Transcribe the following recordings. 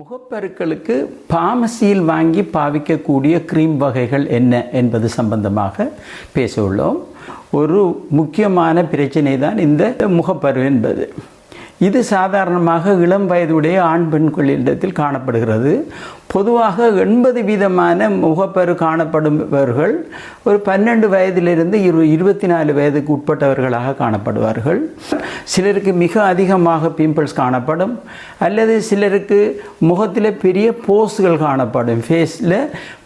முகப்பருக்களுக்கு பாமசியில் வாங்கி பாவிக்கக்கூடிய க்ரீம் வகைகள் என்ன என்பது சம்பந்தமாக பேச உள்ளோம். ஒரு முக்கியமான பிரச்சனை தான் இந்த முகப்பரு என்பது. இது சாதாரணமாக இளம் வயதுடைய ஆண் பெண்களிடத்தில் காணப்படுகிறது. பொதுவாக எண்பது வீதமான முகப்பரு காணப்படுபவர்கள் ஒரு பன்னெண்டு வயதிலிருந்து இரு இருபத்தி நாலு வயதுக்கு உட்பட்டவர்களாக காணப்படுவார்கள். சிலருக்கு மிக அதிகமாக பிம்பிள்ஸ் காணப்படும் அல்லது சிலருக்கு முகத்தில் பெரிய போஸ்கள் காணப்படும். ஃபேஸில்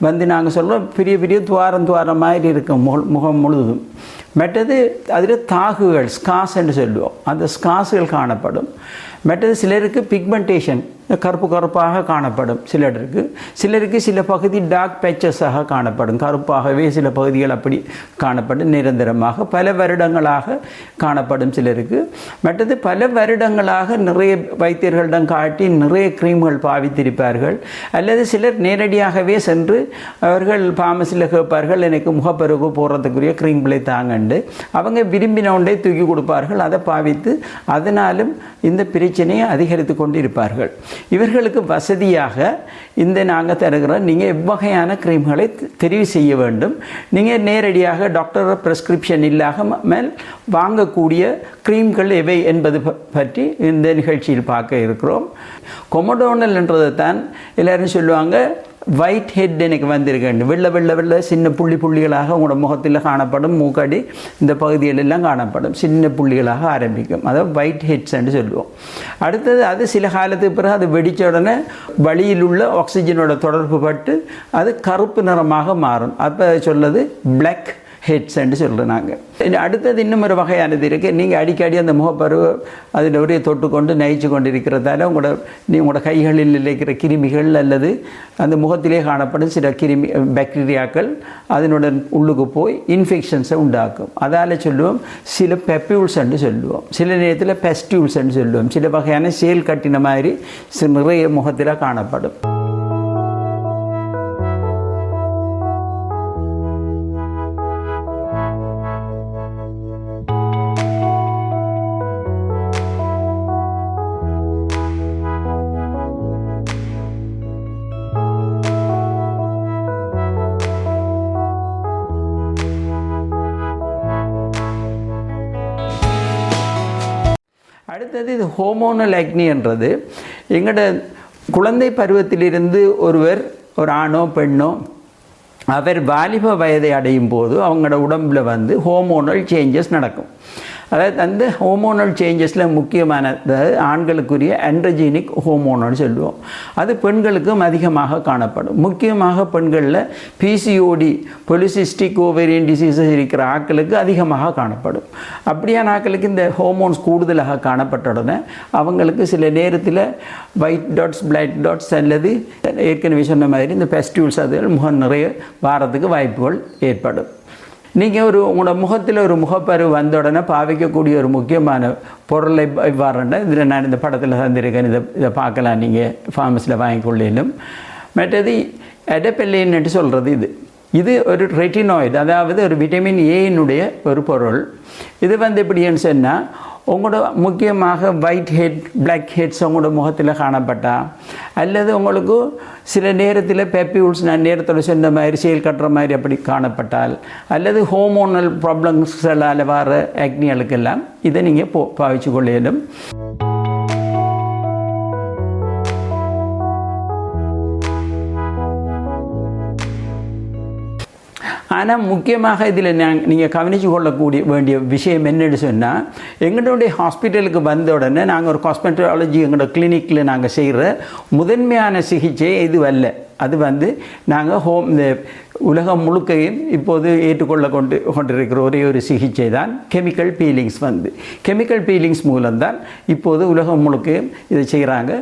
வந்து நாங்கள் சொல்கிறோம் பெரிய பெரிய துவாரம் துவாரம் மாதிரி இருக்கும் முகம் முழுதும். மற்றது அதில் தாகுகள் ஸ்காஸ் என்று சொல்லுவோம். அந்த ஸ்காஸ்கள் காணப்படும். மற்றது சிலருக்கு பிக்மெண்டேஷன் கருப்பு கருப்பாக காணப்படும் சிலருக்கு. சிலருக்கு சில பகுதி டார்க் பேச்சஸாக காணப்படும். கருப்பாகவே சில பகுதிகள் அப்படி காணப்படும் நிரந்தரமாக. பல வருடங்களாக காணப்படும் சிலருக்கு. மற்றது பல வருடங்களாக நிறைய வைத்தியர்களிடம் காட்டி நிறைய க்ரீம்கள் பாவித்திருப்பார்கள். அல்லது சிலர் நேரடியாகவே சென்று அவர்கள் பாமசியில் கேட்பார்கள் எனக்கு முகப்பருகு போடுறதுக்குரிய க்ரீம்களை தாங்கண்டு. அவங்க விரும்பின ஒன்றை தூக்கி கொடுப்பார்கள். அதை பாவித்து அதனாலும் இந்த பிரச்சனையை அதிகரித்து கொண்டு இருப்பார்கள் இவர்களுக்கு வசதியாக இந்த நாங்கள் தருகிறோம். நீங்கள் எவ்வகையான க்ரீம்களை தெரிவு செய்ய வேண்டும். நீங்கள் நேரடியாக டாக்டர் ப்ரெஸ்கிரிப்ஷன் இல்லாமல் வாங்கக்கூடிய க்ரீம்கள் எவை என்பது பற்றி இந்த நிகழ்ச்சியில் பார்க்க இருக்கிறோம். கொமடோனல் என்றதை தான் எல்லோரும் சொல்லுவாங்க. ஒயிட் ஹெட் எனக்கு வந்திருக்கேன். வெள்ளை வெள்ளை வெள்ளை சின்ன புள்ளி புள்ளிகளாக உங்களோட முகத்தில் காணப்படும் மூக்கடி இந்த பகுதிகளெல்லாம் காணப்படும். சின்ன புள்ளிகளாக ஆரம்பிக்கும். அதை ஒயிட் ஹெட்ஸ்ன்னு சொல்லுவோம். அடுத்தது அது சில காலத்துக்கு பிறகு அது வெடித்த உடனே வழியில் உள்ள ஆக்சிஜனோட தொடர்பு பட்டு அது கருப்பு நிறமாக மாறும். அப்போ சொல்லது பிளாக் ஹெட்ஸ்ன்னு சொல்கிறோம் நாங்கள் அடுத்தது இன்னும் ஒரு வகையானது இருக்குது நீங்கள் அடிக்கடி அந்த முகப்பருவ அதில் ஒரே தொட்டு கொண்டு நயிச்சு கொண்டு இருக்கிறதால உங்களோட நீ உங்களோட கைகளில் இருக்கிற கிருமிகள் அல்லது அந்த முகத்திலே காணப்படும் சில கிருமி பாக்டீரியாக்கள் அதனுடன் உள்ளுக்கு போய் இன்ஃபெக்ஷன்ஸை உண்டாக்கும். அதால் சொல்லுவோம் சில பெப்யூல்ஸ் சொல்லுவோம். சில நேரத்தில் பெஸ்டியூல்ஸ்ன்னு சொல்லுவோம். சில வகையான சேல் கட்டின மாதிரி நிறைய முகத்தில் காணப்படும். அடுத்தது இது ஹோமோனல் அக்னின்றது எங்களோட குழந்தை பருவத்திலிருந்து ஒருவர் ஒரு ஆணோ பெண்ணோ அவர் வாலிப வயதை அடையும் போது அவங்களோட உடம்பில் வந்து ஹோமோனல் சேஞ்சஸ் நடக்கும். அதாவது அந்த ஹோமோனல் சேஞ்சஸில் முக்கியமானது ஆண்களுக்குரிய ஆண்ட்ரஜீனிக் ஹோமோனல் சொல்லுவோம். அது பெண்களுக்கும் அதிகமாக காணப்படும். முக்கியமாக பெண்களில் பிசிஓடி பொலிசிஸ்டிக் ஓவேரியன் டிசீசஸ் இருக்கிற ஆட்களுக்கு அதிகமாக காணப்படும். அப்படியான ஆட்களுக்கு இந்த ஹோமோன்ஸ் கூடுதலாக காணப்பட்ட உடனே அவங்களுக்கு சில நேரத்தில் ஒயிட் டாட்ஸ் பிளாக் டாட்ஸ் அல்லது ஏற்கனவே சொன்ன மாதிரி இந்த ஃபெஸ்டிவல்ஸ் அதுகள் முகம் நிறைய வாரத்துக்கு வாய்ப்புகள் ஏற்படும். நீங்கள் ஒரு உங்களோட முகத்தில் ஒரு முகப்பரு வந்த உடனே பாவிக்கக்கூடிய ஒரு முக்கியமான பொருளை இவ்வாறுண்டா இதில் நான் இந்த படத்தில் தந்திருக்கேன் இதை இதை பார்க்கலாம் நீங்கள் ஃபார்மஸில் வாங்கிக்கொள்ளிலும். மற்றது எடப்பெல்லின்னு சொல்கிறது இது. இது ஒரு ரெட்டினாய்டு அதாவது ஒரு விட்டமின் ஏயினுடைய ஒரு பொருள். இது வந்து எப்படின்னு சொன்னால் உங்களோட முக்கியமாக ஒயிட் ஹெட் பிளாக் ஹெட்ஸ் உங்களோட முகத்தில் காணப்பட்டா? அல்லது உங்களுக்கு சில நேரத்தில் பெப்பியூல்ஸ் நான் நேரத்தில் சொன்ன மாதிரி செயல் கட்டுற மாதிரி அப்படி காணப்பட்டால்? அல்லது ஹோமோனல் ப்ராப்ளம்ஸ்களால் வர அக்னிகளுக்கெல்லாம் இதை நீங்கள் போ பாவிச்சு கொள்ளையிலும் ஆனால் முக்கியமாக இதில் நாங்கள் நீங்கள் கவனித்து கொள்ளக்கூடிய வேண்டிய விஷயம் என்னென்னு சொன்னால் எங்களுடைய ஹாஸ்பிட்டலுக்கு வந்த உடனே நாங்கள் ஒரு காஸ்மெட்டாலஜி எங்களோட கிளினிக்கில் நாங்கள் செய்கிற முதன்மையான சிகிச்சை இது அல்ல அது வந்து நாங்கள் ஹோம் இந்த உலகம் முழுக்கையும் இப்போது ஏற்றுக்கொள்ள கொண்டு கொண்டிருக்கிற ஒரே ஒரு சிகிச்சை தான் கெமிக்கல் பீலிங்ஸ் வந்து. கெமிக்கல் பீலிங்ஸ் மூலம்தான் இப்போது உலகம் முழுக்கையும் இதை செய்கிறாங்க